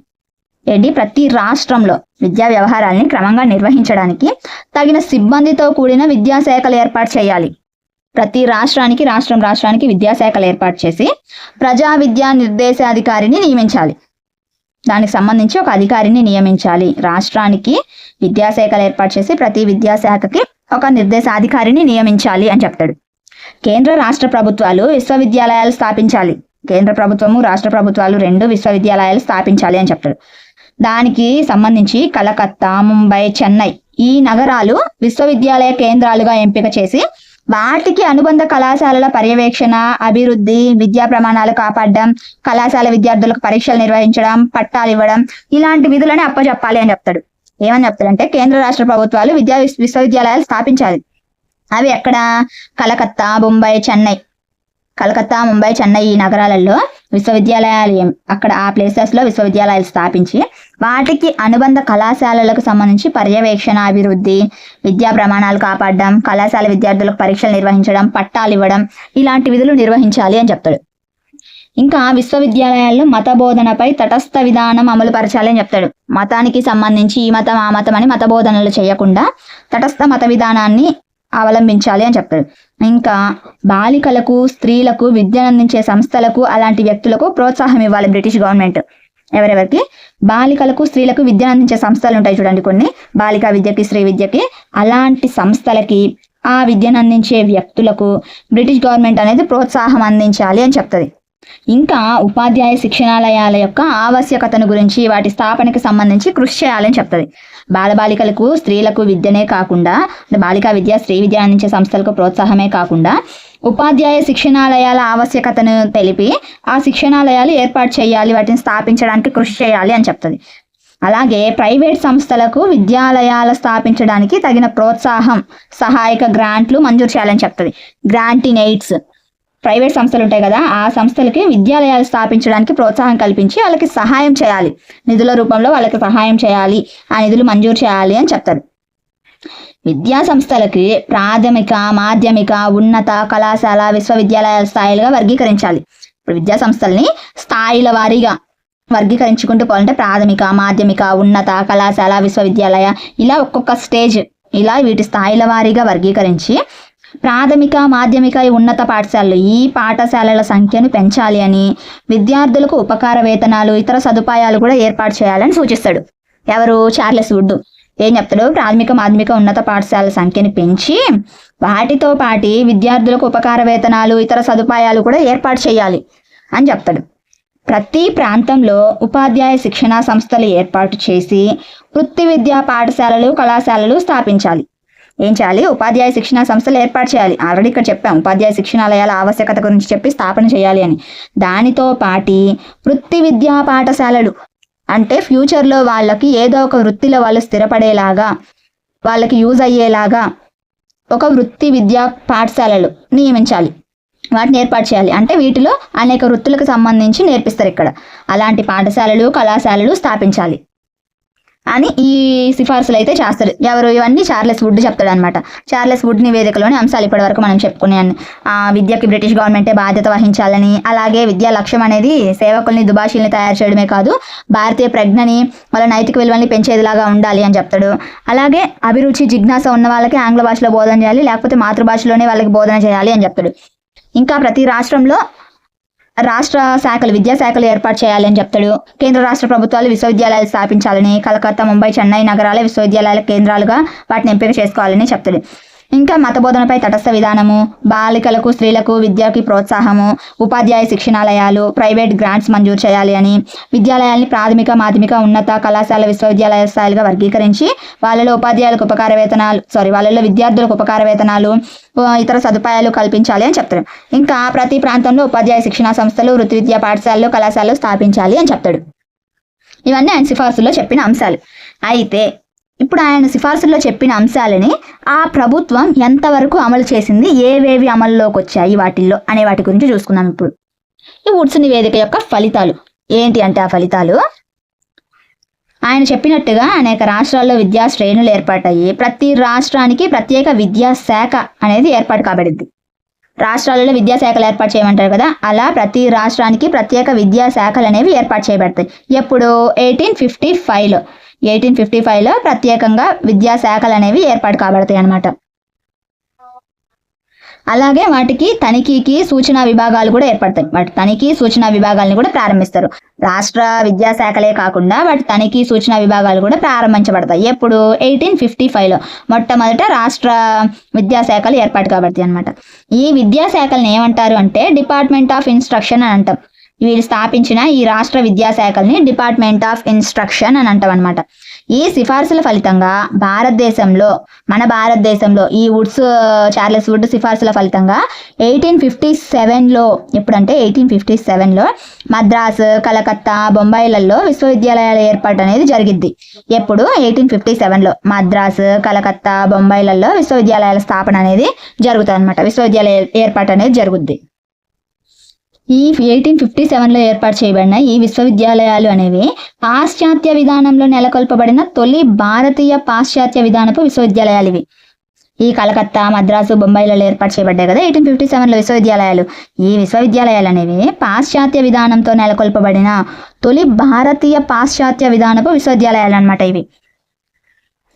ఏంటి? ప్రతి రాష్ట్రంలో విద్యా వ్యవహారాల్ని క్రమంగా నిర్వహించడానికి తగిన సిబ్బందితో కూడిన విద్యాశాఖలు ఏర్పాటు చేయాలి. ప్రతి రాష్ట్రానికి రాష్ట్రం రాష్ట్రానికి విద్యాశాఖలు ఏర్పాటు చేసి ప్రజా విద్యా నిర్దేశాధికారిని నియమించాలి. దానికి సంబంధించి ఒక అధికారిని నియమించాలి. రాష్ట్రానికి విద్యాశాఖలు ఏర్పాటు చేసి ప్రతి విద్యాశాఖకి ఒక నిర్దేశాధికారిని నియమించాలి అని చెప్తాడు. కేంద్ర రాష్ట్ర ప్రభుత్వాలు విశ్వవిద్యాలయాలు స్థాపించాలి. కేంద్ర ప్రభుత్వము రాష్ట్ర ప్రభుత్వాలు రెండు విశ్వవిద్యాలయాలు స్థాపించాలి అని చెప్తాడు. దానికి సంబంధించి కలకత్తా ముంబై చెన్నై ఈ నగరాలు విశ్వవిద్యాలయ కేంద్రాలుగా ఎంపిక చేసి వాటికి అనుబంధ కళాశాలల పర్యవేక్షణ అభివృద్ధి విద్యా ప్రమాణాలు కాపాడడం కళాశాల విద్యార్థులకు పరీక్షలు నిర్వహించడం పట్టాలు ఇవ్వడం ఇలాంటి విధులని అప్పచెప్పాలి అని చెప్తాడు. ఏమని చెప్తాడంటే కేంద్ర రాష్ట్ర ప్రభుత్వాలు విద్యా విశ్వవిద్యాలయాలు స్థాపించాలి. అవి ఎక్కడ? కలకత్తా బొంబాయి చెన్నై. కలకత్తా ముంబై చెన్నై ఈ నగరాలలో విశ్వవిద్యాలయాలు అక్కడ ఆ ప్లేసెస్లో విశ్వవిద్యాలయాలు స్థాపించి వాటికి అనుబంధ కళాశాలలకు సంబంధించి పర్యవేక్షణ అభివృద్ధి విద్యా ప్రమాణాలు కాపాడడం కళాశాల విద్యార్థులకు పరీక్షలు నిర్వహించడం పట్టాలు ఇవ్వడం ఇలాంటి విధులు నిర్వహించాలి అని చెప్తాడు. ఇంకా విశ్వవిద్యాలయాల్లో మత బోధనపై తటస్థ విధానం అమలు పరచాలి అని చెప్తాడు. మతానికి సంబంధించి ఈ మతం ఆ మతం అని మత బోధనలు చేయకుండా తటస్థ మత విధానాన్ని అవలంబించాలి అని చెప్తాడు ఇంకా బాలికలకు స్త్రీలకు విద్యను అందించే సంస్థలకు అలాంటి వ్యక్తులకు ప్రోత్సాహం ఇవ్వాలి బ్రిటిష్ గవర్నమెంట్. ఎవరెవరికి? బాలికలకు స్త్రీలకు విద్యను అందించే సంస్థలు ఉంటాయి చూడండి కొన్ని. బాలికా విద్యకి స్త్రీ విద్యకి అలాంటి సంస్థలకి ఆ విద్యను అందించే వ్యక్తులకు బ్రిటిష్ గవర్నమెంట్ అనేది ప్రోత్సాహం అందించాలి అని చెప్తుంది. ఇంకా ఉపాధ్యాయ శిక్షణాలయాల యొక్క ఆవశ్యకతను గురించి వాటి స్థాపనకి సంబంధించి కృషి చేయాలని చెప్తుంది. బాలబాలికలకు స్త్రీలకు విద్యనే కాకుండా బాలికా విద్య స్త్రీ విద్య అందించే సంస్థలకు ప్రోత్సాహమే కాకుండా ఉపాధ్యాయ శిక్షణాలయాల ఆవశ్యకతను తెలిపి ఆ శిక్షణాలయాలు ఏర్పాటు చేయాలి వాటిని స్థాపించడానికి కృషి చేయాలి అని చెప్తుంది. అలాగే ప్రైవేట్ సంస్థలకు విద్యాలయాలు స్థాపించడానికి తగిన ప్రోత్సాహం సహాయక గ్రాంట్లు మంజూరు చేయాలని చెప్తుంది. గ్రాంట్ ఇన్ ఎయిడ్స్ ప్రైవేట్ సంస్థలు ఉంటాయి కదా ఆ సంస్థలకి విద్యాలయాలు స్థాపించడానికి ప్రోత్సాహం కల్పించి వాళ్ళకి సహాయం చేయాలి. నిధుల రూపంలో వాళ్ళకి సహాయం చేయాలి ఆ నిధులు మంజూరు చేయాలి అని చెప్తారు. విద్యా సంస్థలకి ప్రాథమిక మాధ్యమిక ఉన్నత కళాశాల విశ్వవిద్యాలయాల స్థాయిలుగా వర్గీకరించాలి. ఇప్పుడు విద్యా సంస్థల్ని స్థాయిల వారీగా వర్గీకరించుకుంటూ పోవాలంటే ప్రాథమిక మాధ్యమిక ఉన్నత కళాశాల విశ్వవిద్యాలయ ఇలా ఒక్కొక్క స్టేజ్ ఇలా వీటి స్థాయిల వారీగా వర్గీకరించి ప్రాథమిక మాధ్యమిక ఉన్నత పాఠశాలలు ఈ పాఠశాలల సంఖ్యను పెంచాలి అని విద్యార్థులకు ఉపకార వేతనాలు ఇతర సదుపాయాలు కూడా ఏర్పాటు చేయాలని సూచిస్తాడు. ఎవరు? Charles Wood. ఏం చెప్తాడు? ప్రాథమిక మాధ్యమిక ఉన్నత పాఠశాలల సంఖ్యను పెంచి వాటితో పాటి విద్యార్థులకు ఉపకార వేతనాలు ఇతర సదుపాయాలు కూడా ఏర్పాటు చేయాలి అని చెప్తాడు. ప్రతి ప్రాంతంలో ఉపాధ్యాయ శిక్షణా సంస్థలు ఏర్పాటు చేసి వృత్తి విద్యా పాఠశాలలు కళాశాలలు స్థాపించాలి. ఏం చేయాలి? ఉపాధ్యాయ శిక్షణా సంస్థలు ఏర్పాటు చేయాలి. ఆల్రెడీ ఇక్కడ చెప్పాం. ఉపాధ్యాయ శిక్షణాలయాల ఆవశ్యకత గురించి చెప్పి స్థాపన చేయాలి అని. దానితో పాటి వృత్తి విద్యా పాఠశాలలు అంటే ఫ్యూచర్లో వాళ్ళకి ఏదో ఒక వృత్తిలో వాళ్ళు స్థిరపడేలాగా వాళ్ళకి యూజ్ అయ్యేలాగా ఒక వృత్తి విద్యా పాఠశాలలు నియమించాలి. వాటిని ఏర్పాటు చేయాలి. అంటే వీటిలో అనేక వృత్తులకు సంబంధించి నేర్పిస్తారు ఇక్కడ. అలాంటి పాఠశాలలు కళాశాలలు స్థాపించాలి. అని ఈ సిఫార్సులు అయితే చేస్తారు. ఎవరు ఇవన్నీ చార్లెస్ వుడ్ చెప్తాడు అనమాట చార్లెస్ వుడ్ నివేదికలోని అంశాలు ఇప్పటి వరకు మనం చెప్పుకునే విద్యకి బ్రిటిష్ గవర్నమెంటే బాధ్యత వహించాలని అలాగే విద్యా లక్ష్యం అనేది సేవకుల్ని దుభాషీల్ని తయారు చేయడమే కాదు భారతీయ ప్రజ్ఞని వాళ్ళ నైతిక విలువల్ని పెంచేదిలాగా ఉండాలి అని చెప్తాడు. అలాగే అభిరుచి జిజ్ఞాస ఉన్న వాళ్ళకి ఆంగ్ల భాషలో బోధన చేయాలి లేకపోతే మాతృభాషలోనే వాళ్ళకి బోధన చేయాలి అని చెప్తాడు. ఇంకా ప్రతి రాష్ట్రంలో రాష్ట్ర శాఖలు విద్యా శాఖలు ఏర్పాటు చేయాలని చెప్తాడు. కేంద్ర రాష్ట్ర ప్రభుత్వాలు విశ్వవిద్యాలయాలు స్థాపించాలని కలకత్తా ముంబై చెన్నై నగరాల విశ్వవిద్యాలయాల కేంద్రాలుగా వాటిని ఎంపిక చేసుకోవాలని చెప్తాడు. ఇంకా మత బోధనపై తటస్థ విధానము బాలికలకు స్త్రీలకు విద్యకి ప్రోత్సాహము ఉపాధ్యాయ శిక్షణాలయాలు ప్రైవేట్ గ్రాంట్స్ మంజూరు చేయాలి అని విద్యాలయాల్ని ప్రాథమిక మాధ్యమిక ఉన్నత కళాశాల విశ్వవిద్యాలయ స్థాయిలుగా వర్గీకరించి వాళ్ళలో ఉపాధ్యాయులకు ఉపకార వేతనాలు సారీ వాళ్ళలో విద్యార్థులకు ఉపకార వేతనాలు ఇతర సదుపాయాలు కల్పించాలి అని చెప్తాడు. ఇంకా ప్రతి ప్రాంతంలో ఉపాధ్యాయ శిక్షణా సంస్థలు వృత్తి విద్యా పాఠశాలలు కళాశాలలు స్థాపించాలి అని చెప్తాడు. ఇవన్నీ ఆయన సిఫార్సుల్లో చెప్పిన అంశాలు. అయితే ఇప్పుడు ఆయన సిఫార్సుల్లో చెప్పిన అంశాలని ఆ ప్రభుత్వం ఎంతవరకు అమలు చేసింది ఏవేవి అమల్లోకి వచ్చాయి వాటిల్లో అనే వాటి గురించి చూసుకుందాం ఇప్పుడు. ఈ వుడ్స్ నివేదిక యొక్క ఫలితాలు. ఏంటి అంటే ఆ ఫలితాలు? ఆయన చెప్పినట్టుగా అనేక రాష్ట్రాల్లో విద్యా శ్రేణులు ఏర్పాటయ్యి ప్రతి రాష్ట్రానికి ప్రత్యేక విద్యా శాఖ అనేది ఏర్పాటు కాబడింది. రాష్ట్రాలలో విద్యాశాఖలు ఏర్పాటు చేయమంటారు కదా అలా ప్రతి రాష్ట్రానికి ప్రత్యేక విద్యాశాఖలు అనేవి ఏర్పాటు చేయబడతాయి. ఎప్పుడు? ఎయిటీన్ ఫిఫ్టీ ఫైవ్లో. ఎయిటీన్ ఫిఫ్టీ ఫైవ్లో ప్రత్యేకంగా విద్యా శాఖలు అనేవి ఏర్పాటు కాబడతాయి అన్నమాట. అలాగే వాటికి తనిఖీకి సూచనా విభాగాలు కూడా ఏర్పడతాయి. వాటి తనిఖీ సూచనా విభాగాలను కూడా ప్రారంభిస్తారు. రాష్ట్ర విద్యాశాఖలే కాకుండా వాటి తనిఖీ సూచనా విభాగాలు కూడా ప్రారంభించబడతాయి. ఎప్పుడు? ఎయిటీన్ ఫిఫ్టీ ఫైవ్లో మొట్టమొదట రాష్ట్ర విద్యాశాఖలు ఏర్పాటు కాబడతాయి అనమాట ఈ విద్యాశాఖలను ఏమంటారు అంటే డిపార్ట్మెంట్ ఆఫ్ ఇన్స్ట్రక్షన్ అని అంటాం. వీళ్ళు స్థాపించిన ఈ రాష్ట్ర విద్యాశాఖల్ని డిపార్ట్మెంట్ ఆఫ్ ఇన్స్ట్రక్షన్ అని అంటామన్నమాట. ఈ సిఫార్సుల ఫలితంగా భారతదేశంలో మన భారతదేశంలో ఈ వుడ్స్ చార్లెస్ వుడ్ సిఫార్సుల ఫలితంగా ఎయిటీన్ ఫిఫ్టీ సెవెన్లో ఎప్పుడంటే ఎయిటీన్ ఫిఫ్టీ సెవెన్లో మద్రాస్ కలకత్తా బొంబాయిలలో విశ్వవిద్యాలయాల ఏర్పాటు అనేది జరిగిద్ది. ఎప్పుడు? ఎయిటీన్ ఫిఫ్టీ సెవెన్లో మద్రాస్ కలకత్తా బొంబాయిలలో విశ్వవిద్యాలయాల స్థాపన అనేది జరుగుతుంది అనమాట విశ్వవిద్యాలయ ఏర్పాటు అనేది జరుగుద్ది. ఈ ఎయిటీన్ ఫిఫ్టీ సెవెన్లో ఏర్పాటు చేయబడిన ఈ విశ్వవిద్యాలయాలు అనేవి పాశ్చాత్య విధానంలో నెలకొల్పబడిన తొలి భారతీయ పాశ్చాత్య విధానపు విశ్వవిద్యాలయాలు ఇవి. ఈ కలకత్తా మద్రాసు బొంబాయిలలో ఏర్పాటు చేయబడ్డాయి కదా ఎయిటీన్ ఫిఫ్టీ సెవెన్లో విశ్వవిద్యాలయాలు. ఈ విశ్వవిద్యాలయాలు అనేవి పాశ్చాత్య విధానంతో నెలకొల్పబడిన తొలి భారతీయ పాశ్చాత్య విధానపు విశ్వవిద్యాలయాలు అన్నమాట ఇవి.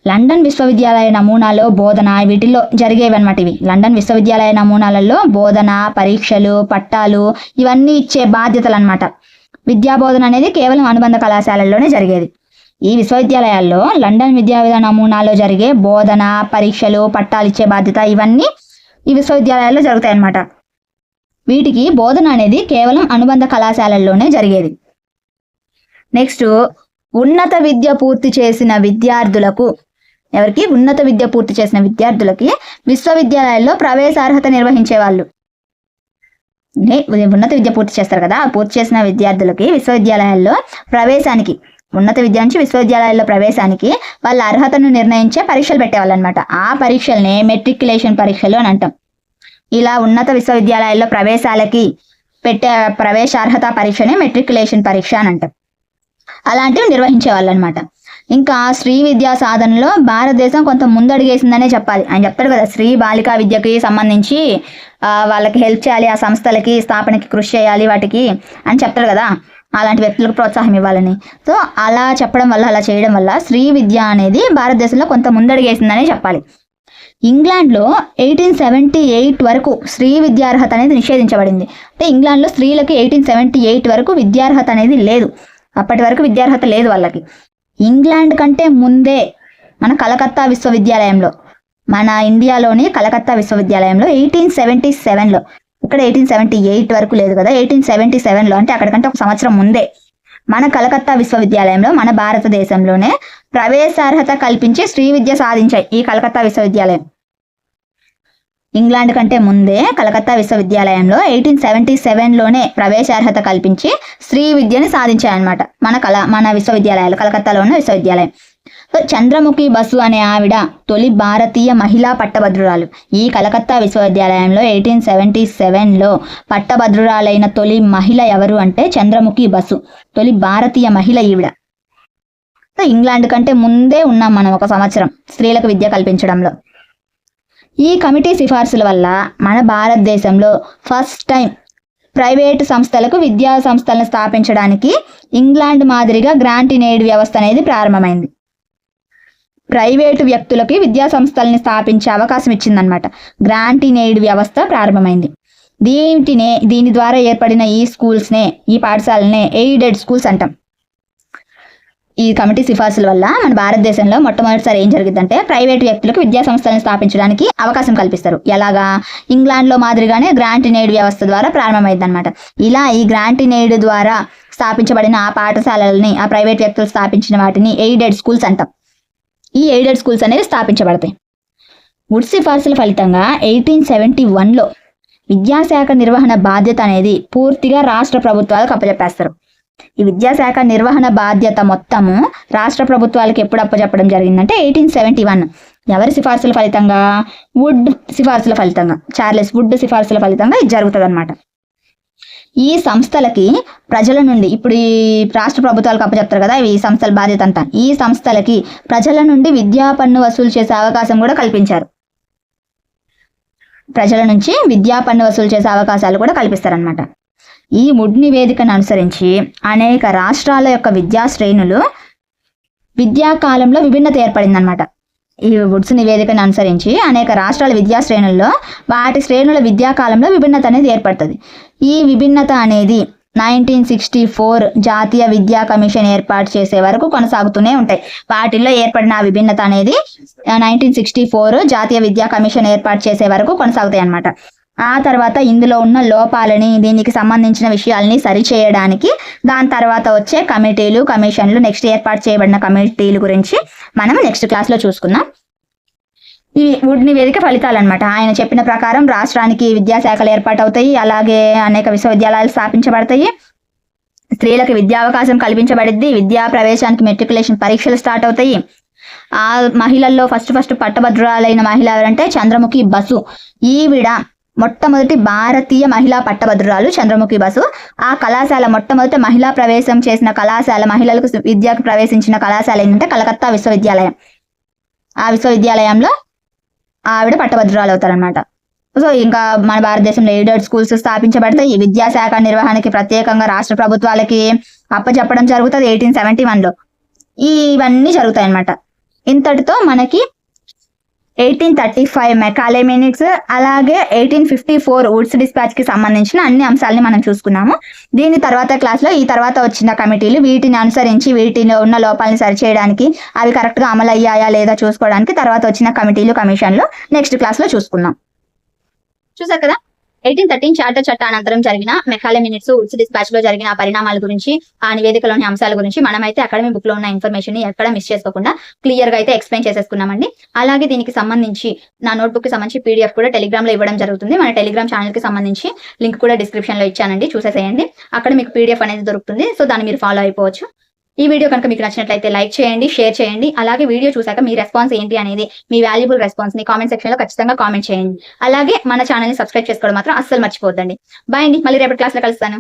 లండన్ విశ్వవిద్యాలయ నమూనాలో బోధన వీటిల్లో జరిగేవన్నమాట ఇవి. లండన్ విశ్వవిద్యాలయ నమూనాలలో బోధన పరీక్షలు పట్టాలు ఇవన్నీ ఇచ్చే బాధ్యతలు అనమాట విద్యా బోధన అనేది కేవలం అనుబంధ కళాశాలల్లోనే జరిగేది. ఈ విశ్వవిద్యాలయాల్లో లండన్ విద్యా విధాన నమూనాలో జరిగే బోధన పరీక్షలు పట్టాలు ఇచ్చే బాధ్యత ఇవన్నీ ఈ విశ్వవిద్యాలయాల్లో జరుగుతాయి అన్నమాట వీటికి బోధన అనేది కేవలం అనుబంధ కళాశాలల్లోనే జరిగేది. నెక్స్ట్ ఉన్నత విద్య పూర్తి చేసిన విద్యార్థులకు ఎవరికి? ఉన్నత విద్య పూర్తి చేసిన విద్యార్థులకి విశ్వవిద్యాలయాల్లో ప్రవేశార్హత నిర్వహించే వాళ్ళు ఉన్నత విద్య పూర్తి చేస్తారు కదా పూర్తి చేసిన విద్యార్థులకి విశ్వవిద్యాలయాల్లో ప్రవేశానికి ఉన్నత విద్య నుంచి విశ్వవిద్యాలయాల్లో ప్రవేశానికి వాళ్ళ అర్హతను నిర్ణయించే పరీక్షలు పెట్టేవాళ్ళు అనమాట ఆ పరీక్షల్ని మెట్రికులేషన్ పరీక్షలు అని అంటాం. ఇలా ఉన్నత విశ్వవిద్యాలయాల్లో ప్రవేశాలకి పెట్టే ప్రవేశార్హత పరీక్షనే మెట్రికులేషన్ పరీక్ష అని అంటాం. అలాంటివి నిర్వహించేవాళ్ళు అనమాట ఇంకా స్త్రీ విద్యా సాధనలో భారతదేశం కొంత ముందడుగేసిందనే చెప్పాలి. ఆయన చెప్తాడు కదా స్త్రీ బాలికా విద్యకి సంబంధించి వాళ్ళకి హెల్ప్ చేయాలి ఆ సంస్థలకి స్థాపనకి కృషి చేయాలి వాటికి అని చెప్తాడు కదా అలాంటి వ్యక్తులకు ప్రోత్సాహం ఇవ్వాలని. సో అలా చెప్పడం వల్ల అలా చేయడం వల్ల స్త్రీ విద్య అనేది భారతదేశంలో కొంత ముందడుగేసిందనే చెప్పాలి. ఇంగ్లాండ్లో ఎయిటీన్ సెవెంటీ ఎయిట్ వరకు స్త్రీ విద్యార్హత అనేది నిషేధించబడింది. అంటే ఇంగ్లాండ్లో స్త్రీలకు ఎయిటీన్ సెవెంటీ ఎయిట్ వరకు విద్యార్హత అనేది లేదు. అప్పటి వరకు విద్యార్హత లేదు వాళ్ళకి. ఇంగ్లాండ్ కంటే ముందే మన కలకత్తా విశ్వవిద్యాలయంలో మన ఇండియాలోని కలకత్తా విశ్వవిద్యాలయంలో ఎయిటీన్ సెవెంటీ సెవెన్లో. ఇక్కడ ఎయిటీన్ సెవెంటీ ఎయిట్ వరకు లేదు కదా ఎయిటీన్ సెవెంటీ సెవెన్లో. అంటే అక్కడికంటే ఒక సంవత్సరం ముందే మన కలకత్తా విశ్వవిద్యాలయంలో మన భారతదేశంలోనే ప్రవేశార్హత కల్పించి శ్రీ విద్య సాధించాయి ఈ కలకత్తా విశ్వవిద్యాలయం. ఇంగ్లాండ్ కంటే ముందే కలకత్తా విశ్వవిద్యాలయంలో ఎయిటీన్ సెవెంటీ సెవెన్లోనే ప్రవేశార్హత కల్పించి స్త్రీ విద్యని సాధించాయన్నమాట మన కళ మన విశ్వవిద్యాలయాలు కలకత్తాలో ఉన్న విశ్వవిద్యాలయం. సో చంద్రముఖి బసు అనే ఆవిడ తొలి భారతీయ మహిళా పట్టభద్రురాలు. ఈ కలకత్తా విశ్వవిద్యాలయంలో ఎయిటీన్ సెవెంటీ సెవెన్లో పట్టభద్రురాలైన తొలి మహిళ ఎవరు అంటే చంద్రముఖి బసు తొలి భారతీయ మహిళ ఈవిడ. సో ఇంగ్లాండ్ కంటే ముందే ఉన్నాం మనం ఒక సంవత్సరం స్త్రీలకు విద్య కల్పించడంలో. ఈ కమిటీ సిఫార్సుల వల్ల మన భారతదేశంలో ఫస్ట్ టైం ప్రైవేటు సంస్థలకు విద్యా సంస్థలను స్థాపించడానికి ఇంగ్లాండ్ మాదిరిగా గ్రాంట్ ఇన్ ఎయిడ్ వ్యవస్థ అనేది ప్రారంభమైంది. ప్రైవేటు వ్యక్తులకి విద్యా సంస్థల్ని స్థాపించే అవకాశం ఇచ్చిందనమాట గ్రాంట్ ఇన్ ఎయిడ్ వ్యవస్థ ప్రారంభమైంది. దీనినే దీని ద్వారా ఏర్పడిన ఈ స్కూల్స్నే ఈ పాఠశాలనే ఎయిడెడ్ స్కూల్స్ అంటాం. ఈ కమిటీ సిఫార్సుల వల్ల మన భారతదేశంలో మొట్టమొదటిసారి ఏం జరిగిందంటే ప్రైవేట్ వ్యక్తులకు విద్యా సంస్థలను స్థాపించడానికి అవకాశం కల్పిస్తారు. ఎలాగా? ఇంగ్లాండ్లో మాదిరిగానే గ్రాంట్ నేడ్ వ్యవస్థ ద్వారా ప్రారంభమైంది అనమాట ఇలా ఈ గ్రాంట్ నేడ్ ద్వారా స్థాపించబడిన ఆ పాఠశాలల్ని ఆ ప్రైవేట్ వ్యక్తులు స్థాపించిన వాటిని ఎయిడెడ్ స్కూల్స్ అంటాం. ఈ ఎయిడెడ్ స్కూల్స్ అనేవి స్థాపించబడతాయి. వుడ్ సిఫార్సుల ఫలితంగా ఎయిటీన్ సెవెంటీ వన్లో విద్యాశాఖ నిర్వహణ బాధ్యత అనేది పూర్తిగా రాష్ట్ర ప్రభుత్వాలకు అప్పచెప్పేస్తారు. ఈ విద్యాశాఖ నిర్వహణ బాధ్యత మొత్తము రాష్ట్ర ప్రభుత్వాలకు ఎప్పుడు అప్పచెప్పడం జరిగిందంటే ఎయిటీన్ సెవెంటీ వన్. ఎవరి సిఫార్సుల ఫలితంగా? వుడ్ సిఫార్సుల ఫలితంగా. చార్లెస్ వుడ్ సిఫార్సుల ఫలితంగా ఇది జరుగుతుంది అనమాట ఈ సంస్థలకి ప్రజల నుండి ఇప్పుడు ఈ రాష్ట్ర ప్రభుత్వాలకు అప్పచెప్తారు కదా ఈ సంస్థల బాధ్యత అంతా. ఈ సంస్థలకి ప్రజల నుండి విద్యా పన్ను వసూలు చేసే అవకాశం కూడా కల్పించారు. ప్రజల నుంచి విద్యా పన్ను వసూలు చేసే అవకాశాలు కూడా కల్పిస్తారనమాట ఈ వుడ్ నివేదికను అనుసరించి అనేక రాష్ట్రాల యొక్క విద్యా శ్రేణులు విద్యా కాలంలో విభిన్నత ఏర్పడిందనమాట ఈ వుడ్స్ నివేదికను అనుసరించి అనేక రాష్ట్రాల విద్యా శ్రేణుల్లో వాటి శ్రేణుల విద్యా కాలంలో విభిన్నత అనేది ఏర్పడుతుంది. ఈ విభిన్నత అనేది నైన్టీన్ సిక్స్టీ ఫోర్ జాతీయ విద్యా కమిషన్ ఏర్పాటు చేసే వరకు కొనసాగుతూనే ఉంటాయి. వాటిల్లో ఏర్పడిన విభిన్నత అనేది నైన్టీన్ సిక్స్టీ ఫోర్ జాతీయ విద్యా కమిషన్ ఏర్పాటు చేసే వరకు కొనసాగుతాయి అన్నమాట ఆ తర్వాత ఇందులో ఉన్న లోపాలని దీనికి సంబంధించిన విషయాల్ని సరిచేయడానికి దాని తర్వాత వచ్చే కమిటీలు కమిషన్లు నెక్స్ట్ ఏర్పాటు చేయబడిన కమిటీలు గురించి మనం నెక్స్ట్ క్లాస్లో చూసుకుందాం. ఈ వుడ్ నివేదిక ఫలితాలు అనమాట ఆయన చెప్పిన ప్రకారం రాష్ట్రానికి విద్యాశాఖలు ఏర్పాటవుతాయి. అలాగే అనేక విశ్వవిద్యాలయాలు స్థాపించబడతాయి. స్త్రీలకు విద్యావకాశం కల్పించబడిద్ది. విద్యా ప్రవేశానికి మెట్రికులేషన్ పరీక్షలు స్టార్ట్ అవుతాయి. ఆ మహిళల్లో ఫస్ట్ ఫస్ట్ పట్టభద్రురాలైన మహిళ ఎవరంటే చంద్రముఖి బసు. ఈవిడ మొట్టమొదటి భారతీయ మహిళా పట్టభద్రురాలు చంద్రముఖి బసు. ఆ కళాశాల మొట్టమొదటి మహిళా ప్రవేశం చేసిన కళాశాల మహిళలకు విద్యకు ప్రవేశించిన కళాశాల ఏంటంటే కలకత్తా విశ్వవిద్యాలయం. ఆ విశ్వవిద్యాలయంలో ఆవిడ పట్టభద్రురాలు అవుతారనమాట సో ఇంకా మన భారతదేశంలో ఎయిడెడ్ స్కూల్స్ స్థాపించబడితే ఈ విద్యాశాఖ నిర్వహణకి ప్రత్యేకంగా రాష్ట్ర ప్రభుత్వాలకి అప్పచెప్పడం జరుగుతుంది ఎయిటీన్ సెవెంటీ వన్లో. ఇవన్నీ జరుగుతాయి అన్నమాట ఇంతటితో మనకి eighteen thirty five Macaulay minutes అలాగే ఎయిటీన్ ఫిఫ్టీ ఫోర్ వుడ్స్ డిస్పాచ్కి సంబంధించిన అన్ని అంశాలని మనం చూసుకున్నాము. దీని తర్వాత క్లాస్లో ఈ తర్వాత వచ్చిన కమిటీలు వీటిని అనుసరించి వీటిలో ఉన్న లోపాలను సరిచేయడానికి అవి కరెక్ట్గా అమలు అయ్యాయా లేదా చూసుకోవడానికి తర్వాత వచ్చిన కమిటీలు కమిషన్లు నెక్స్ట్ క్లాస్లో చూసుకున్నాం చూసారు కదా? ఎయిటీన్ థర్టీన్ చార్టర్ చట్ట అనంతరం జరిగిన మెకాలే మినిట్స్ ఉడ్స్ డిస్పాచ్లో జరిగిన పరిణామాల గురించి ఆ నివేదికలోని అంశాల గురించి మనమైతే అకాడమీ బుక్లో ఉన్న ఇన్ఫర్మేషన్ని ఎక్కడ మిస్ చేసుకోకుండా క్లియర్గా అయితే ఎక్స్ప్లెయిన్ చేసేసుకున్నామండి. అలాగే దీనికి సంబంధించి నా నోట్బుక్కి సంబంధించి పీడిఎఫ్ కూడా టెలిగ్రామ్లో ఇవ్వడం జరుగుతుంది. మన టెలిగ్రామ్ ఛానల్కి సంబంధించి లింక్ కూడా డిస్క్రిప్షన్లో ఇచ్చానండి. చూసేసేయండి. అక్కడ మీకు పీడిఎఫ్ అనేది దొరుకుతుంది. సో దాన్ని మీరు ఫాలో అయిపోవచ్చు. ఈ వీడియో కనుక మీకు నచ్చినట్లయితే లైక్ చేయండి షేర్ చేయండి. అలాగే వీడియో చూసాక మీ రెస్పాన్స్ ఏంటి అనేది మీ వాల్యుబుల్ రెస్పాన్స్ని కామెంట్ సెక్షన్లో ఖచ్చితంగా కామెంట్ చేయండి. అలాగే మన ఛానల్ని సబ్స్క్రైబ్ చేసుకోవడం మాత్రం అస్సలు మర్చిపోద్దండి బాయ్ అండి. మళ్ళీ రేపటి క్లాస్లో కలుస్తాను.